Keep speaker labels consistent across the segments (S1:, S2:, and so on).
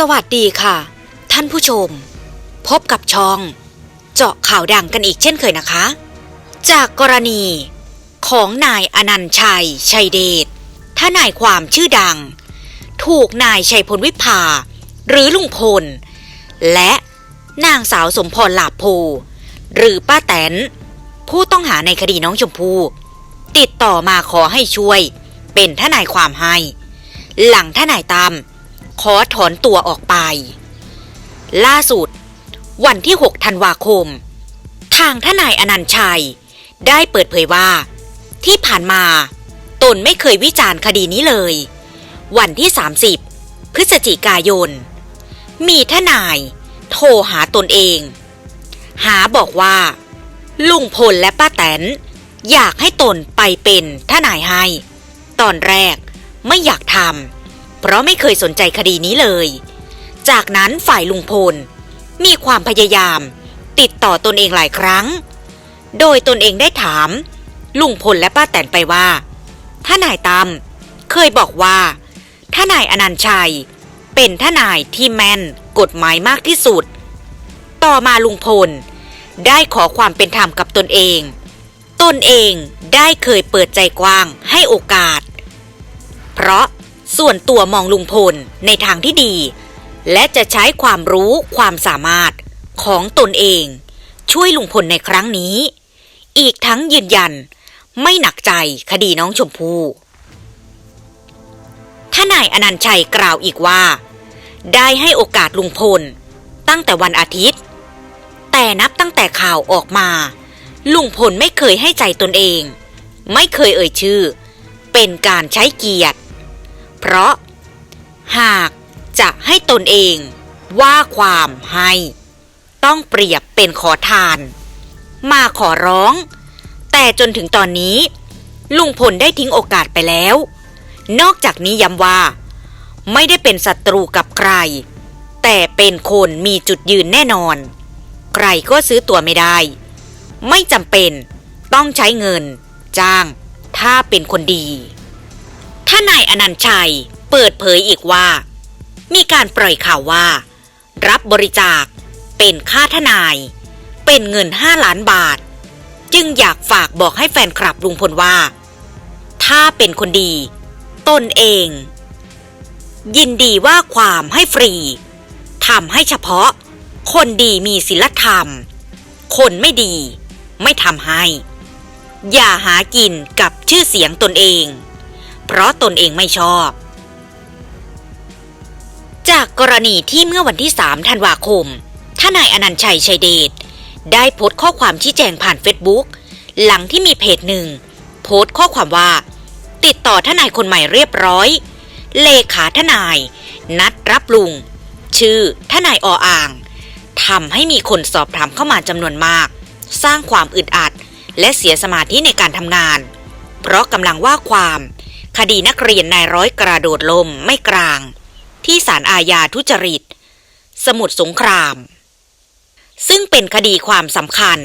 S1: สวัสดีค่ะ ท่านผู้ชม พบกับช่อง เจาะข่าวดังกันอีกเช่นเคยนะคะ จากกรณีของนายอนันต์ชัย ชัยเดชทนายความชื่อดัง ถูกนายชัยพลวิภา หรือลุงพล และนางสาวสมพรหลาโพหรือป้าแตน ผู้ต้องหาในคดีน้องชมพู่ติดต่อมาขอให้ช่วย เป็นทนายความให้ หลังทนายตาม ขอถอนตัวออกไป ล่าสุด วันที่ 6 ธันวาคม ทางทนายอนันต์ชัย ได้เปิดเผยว่า ที่ผ่านมา ตนไม่เคยวิจารณ์คดีนี้เลย วันที่ 30 พฤศจิกายน มีทนายโทรหาตนเอง หาบอกว่า ลุงพลและป้าแตน อยากให้ตนไปเป็นทนายให้ ตอนแรกไม่อยากทำ เพราะไม่เคยสนใจคดีนี้เลย จากนั้นฝ่ายลุงพล มีความพยายาม ติดต่อตนเองหลายครั้ง โดยตนเองได้ถาม ลุงพลและป้าแตนไปว่าทนายตั้มเคยบอกว่าทนายอนันต์ชัย เป็นทนายที่แม่นกฎหมายมากที่สุด ต่อมาลุงพล ได้ขอความเป็นธรรมกับตนเอง ตนเองได้เคยเปิดใจกว้างให้โอกาส เพราะ ส่วนตัวมองลุงพลในทางที่ดี และจะใช้ความรู้ความสามารถของตนเอง ช่วยลุงพลในครั้งนี้ อีกทั้งยืนยัน ไม่หนักใจคดีน้องชมพู่ทนายอนันชัยกล่าวอีกว่า ได้ให้โอกาสลุงพล ตั้งแต่วันอาทิตย์ แต่นับตั้งแต่ข่าวออกมา ลุงพลไม่เคยให้ใจตนเอง ไม่เคยเอ่ยชื่อ เป็นการใช้เกียรติ เพราะ หากจะให้ตนเองว่าความให้ ต้องเปรียบเป็นขอทาน มาขอร้อง แต่จนถึงตอนนี้ ลุงพลได้ทิ้งโอกาสไปแล้ว นอกจากนี้ย้ำว่า ไม่ได้เป็นศัตรูกับใคร แต่เป็นคนมีจุดยืนแน่นอน ใครก็ซื้อตัวไม่ได้ ไม่จำเป็นต้องใช้เงิน จ้าง ถ้าเป็นคนดี ท่านายอนันต์ชัยเปิดเผยอีกว่า มีการปล่อยข่าวว่า รับบริจาคเป็นค่าทนาย เป็นเงิน5ล้านบาท จึงอยากฝากบอกให้แฟนคลับลุงพลว่า ถ้าเป็นคนดี ตนเอง ยินดีว่าความให้ฟรีทำให้เฉพาะ คนดีมีศีลธรรม คนไม่ดี ไม่ทำให้ อย่าหากินกับชื่อเสียงตนเอง เพราะตนเองไม่ชอบ จากกรณีที่เมื่อวันที่ 3 ธันวาคมทนายอนันต์ชัยชัยเดชได้โพสต์ข้อความชี้แจงผ่านเฟซบุ๊กหลังที่มีเพจหนึ่ง โพสต์ข้อความว่า ติดต่อทนายคนใหม่เรียบร้อย เลขาทนาย นัดรับลุง ชื่อทนายออ่างทำให้มีคนสอบถามเข้ามาจำนวนมาก สร้างความอึดอัด และเสียสมาธิในการทำงาน เพราะกำลังว่าความ คดีนักเรียนนายร้อยกระโดดลมไม่กลาง ที่ศาลอาญาทุจริต สมุทรสงคราม ซึ่งเป็นคดีความสำคัญ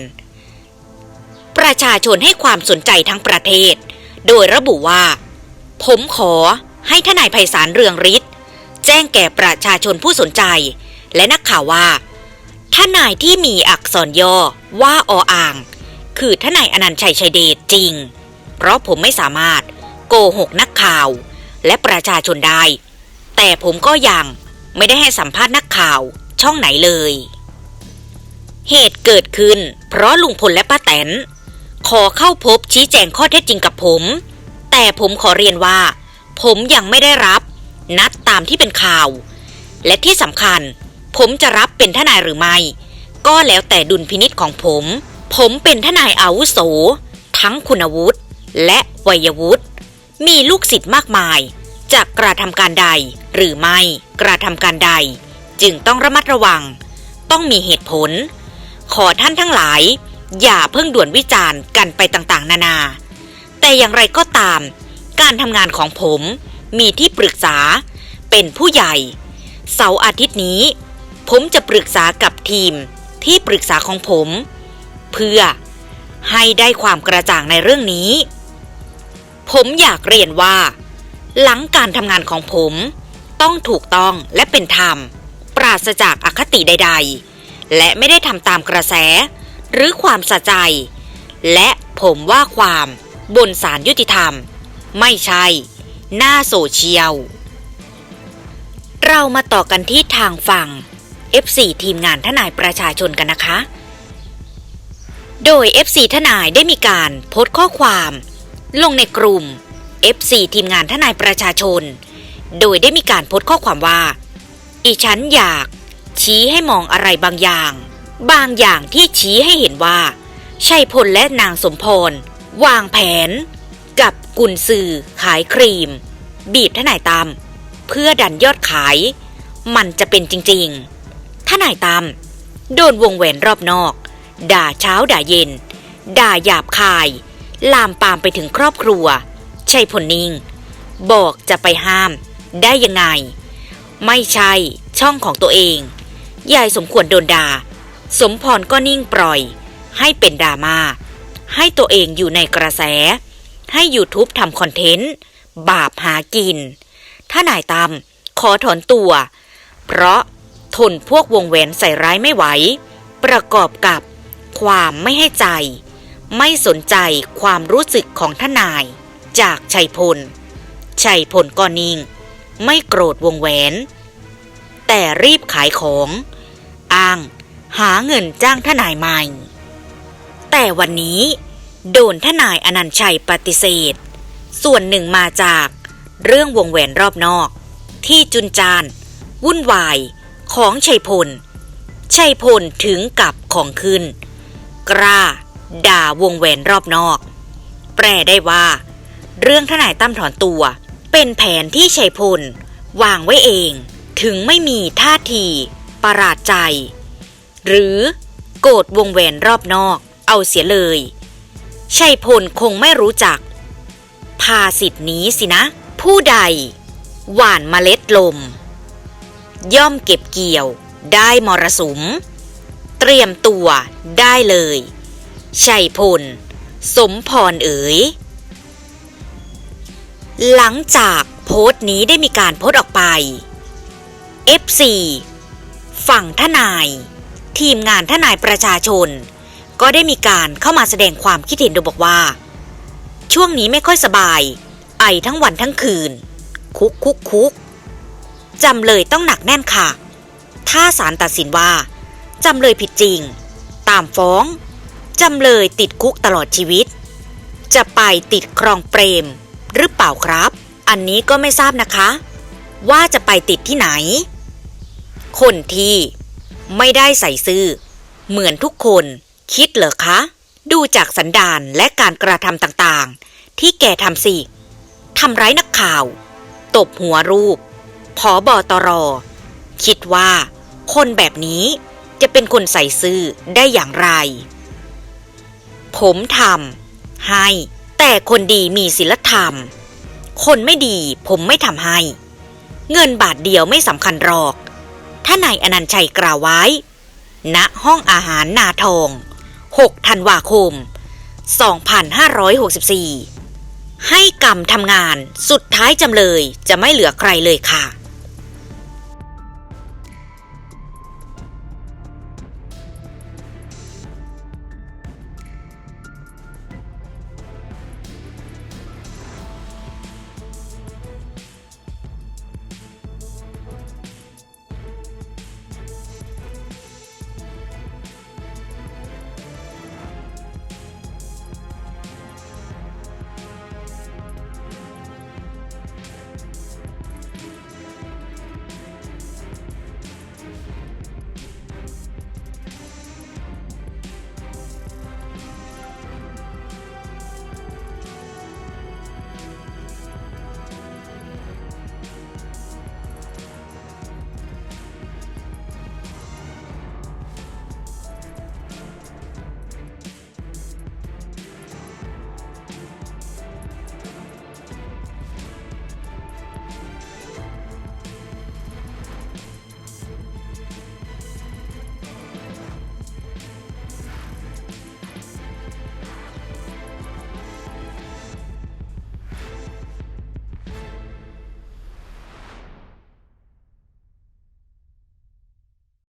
S1: ประชาชนให้ความสนใจทั้งประเทศ โดยระบุว่า ผมขอให้ทนายไพศาลเรืองฤทธิ์แจ้งแก่ประชาชนผู้สนใจ และนักข่าวว่าทนายที่มีอักษรย่อว่าออ่าง คือทนายอนันต์ชัยชัยเดชจริง เพราะผมไม่สามารถ โกหกนักข่าว และประชาชนได้ แต่ผมก็ยังไม่ได้ให้สัมภาษณ์นักข่าวช่องไหนเลย เหตุเกิดขึ้น เพราะลุงพลและป้าแตน ขอเข้าพบชี้แจงข้อเท็จจริงกับผม แต่ผมขอเรียนว่า ผมยังไม่ได้รับ นัดตามที่เป็นข่าว และที่สำคัญ ผมจะรับเป็นทนายหรือไม่ ก็แล้วแต่ดุลพินิษของผม ผมเป็นทนายอาวุโส ทั้งคุณวุฒิและวัยวุฒิ มีลูกศิษย์มากมายจะกระทำการใด หรือไม่กระทำการใด จึงต้องระมัดระวัง ต้องมีเหตุผล ขอท่านทั้งหลาย อย่าเพิ่งด่วนวิจารณ์กันไปต่างๆ นานา แต่อย่างไรก็ตาม การทำงานของผมมีที่ปรึกษา เป็นผู้ใหญ่ เสาร์อาทิตย์นี้ ผมจะปรึกษากับทีมที่ปรึกษาของผม เพื่อให้ได้ความกระจ่างในเรื่องนี้ ผมอยากเรียนว่า หลังการทำงานของผม ต้องถูกต้องและเป็นธรรม ปราศจากอคติใด ๆ และไม่ได้ทำตามกระแส หรือความสะใจ และผมว่าความบนสารยุติธรรม ไม่ใช่ หน้าโซเชียล เรามาต่อกันที่ทางฝั่ง F4 ทีมงานทนายประชาชนกันนะคะ โดย FC ทนายได้มีการโพสต์ข้อความ ลงในกลุ่ม FC ทีมงานทนายประชาชน โดยได้มีการโพสต์ข้อความว่า อีฉันอยาก ชี้ให้มองอะไรบางอย่าง บางอย่างที่ชี้ให้เห็นว่าชัยพลและนางสมพร วางแผน กับกุนซือขายครีม บีบทนายตาม เพื่อดันยอดขาย มันจะเป็นจริงๆทนายตาม โดนวงแหวนรอบนอก ด่าเช้าด่าเย็น ด่าหยาบคาย ลามปามไปถึงครอบครัว ชัยพลนิ่ง บอกจะไปห้าม ได้ยังไง ไม่ใช่ช่องของตัวเอง ยายสมควรโดนด่า สมพรก็นิ่งปล่อย ให้เป็นดราม่า ให้ตัวเองอยู่ในกระแส ให้ YouTube ทำคอนเทนต์ บาปหากิน ถ้านายตามขอถอนตัว เพราะทนพวกวงแหวนใส่ร้ายไม่ไหว ประกอบกับความไม่ให้ใจ ไม่สนใจความรู้สึกของทนาย จากชัยพล ชัยพลก็นิ่ง ไม่โกรธวงแหวน แต่รีบขายของ อ้างหาเงินจ้างทนายใหม่ แต่วันนี้โดนทนายอนันชัยปฏิเสธ ส่วนหนึ่งมาจากเรื่องวงแหวนรอบนอก ที่จุนจาน วุ่นวายของชัยพล ชัยพลถึงกับของขึ้น กล้า ด่าวงแหวนรอบนอก แปลได้ว่า เรื่องทนายตั้มถอนตัว เป็นแผนที่ชัยพล วางไว้เอง ถึงไม่มีท่าที ประหลาดใจ หรือโกรธวงแหวนรอบนอก เอาเสียเลยชัยพลคงไม่รู้จัก ภาสิทธินี้สินะ ผู้ใด หว่านเมล็ดลม ย่อมเก็บเกี่ยวได้มรสุม เตรียมตัวได้เลย ชัยพล สมพรเอ๋ย หลังจากโพสต์นี้ได้มีการโพสต์ออกไป F4 ฝั่งทนาย ทีมงานทนายประชาชน ก็ได้มีการเข้ามาแสดงความคิดเห็นโดยบอกว่า ช่วงนี้ไม่ค่อยสบาย ไอทั้งวันทั้งคืน คุกคุกคุกจำเลยต้องหนักแน่นค่ะ ถ้าศาลตัดสินว่า จำเลยผิดจริง ตามฟ้อง จำเลยติดคุกตลอดชีวิต จะไปติดครองเปรม หรือเปล่าครับ อันนี้ก็ไม่ทราบนะคะ ว่าจะไปติดที่ไหน คนที่ไม่ได้ใส่ซื่อ เหมือนทุกคนคิดเหรอคะ ดูจากสันดานและการกระทำต่างๆ ที่แกทำสิทำร้ายนักข่าว ตบหัวรูปผอบอตรคิดว่า คนแบบนี้จะเป็นคนใส่ซื่อได้อย่างไร ผมทำให้ แต่คนดีมีศีลธรรม คนไม่ดีผมไม่ทำให้ เงินบาทเดียวไม่สำคัญหรอก ถ้านายอนันต์ชัยกล่าวไว้ ณห้องอาหารนาทอง 6 ธันวาคม 2564 ให้กรรมทำงานสุดท้ายจำเลยจะไม่เหลือใครเลยค่ะ